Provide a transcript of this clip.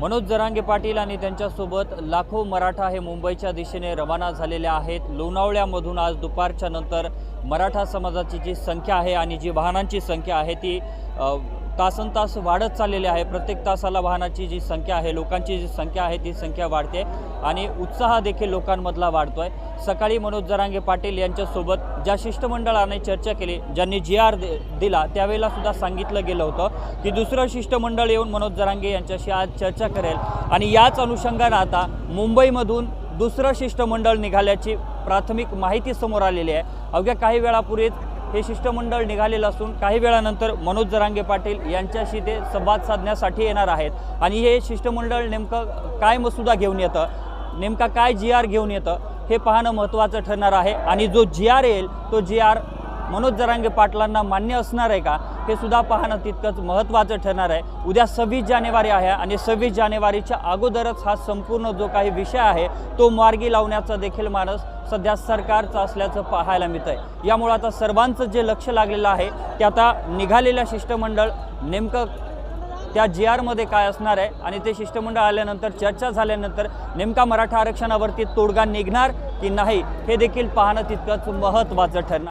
मनोज जरांगे पाटील आणि त्यांच्यासोबत लाखो मराठा हे मुंबईच्या दिशेने रवाना झालेले आहेत. लोणावळ्यामधून आज दुपारच्या नंतर मराठा समाजाची जी संख्या आहे आणि जी वाहनांची संख्या आहे ती तासन तास वाढत चाललेली आहे. प्रत्येक तासाला वाहनाची जी संख्या आहे लोकांची जी संख्या आहे ती संख्या वाढते आणि उत्साह देखील लोकांमधला आहे सकाळी मनोज जरांगे पाटील यांच्यासोबत ज्या शिष्टमंडळाने चर्चा केली ज्यांनी जी आर दिला त्यावेळेला सुद्धा सांगितलं गेलं होतं की दुसरं शिष्टमंडळ येऊन मनोज जरांगे यांच्याशी आज चर्चा करेल. आणि याच अनुषंगानं आता मुंबईमधून दुसरं शिष्टमंडळ निघाल्याची प्राथमिक माहिती समोर आलेली आहे. अवघ्या काही वेळापूर्वीच हे शिष्टमंडळ निघालेलं असून काही वेळानंतर मनोज जरांगे पाटील यांच्याशी ते संवाद साधण्यासाठी येणार आहेत. आणि हे शिष्टमंडळ नेमकं काय मसुदा घेऊन येतं? नेमका काय जी आर घेऊन येतं? हे पाहणं महत्त्वाचं ठरणार आहे. आणि जो जी आर येईल तो जी आर मनोज जरांगे पाटलांना मान्य असणार आहे का? हे सुद्धा पाहणं तितकंच महत्त्वाचं ठरणार आहे. उद्या सव्वीस जानेवारी आहे आणि सव्वीस जानेवारीच्या अगोदरच हा संपूर्ण जो काही विषय आहे तो मार्गी लावण्याचा देखील मानस सध्या सरकारचं असल्याचं पाहायला मिळतं आहे यामुळं आता सर्वांचं जे लक्ष लागलेलं आहे ते आता निघालेल्या शिष्टमंडळ नेमकं त्या जी आरमध्ये काय असणार आहे? आणि ते शिष्टमंडळ आल्यानंतर चर्चा झाल्यानंतर नेमका मराठा आरक्षणावरती तोडगा निघणार की नाही हे देखील पाहणं तितकंच महत्त्वाचं ठरणार.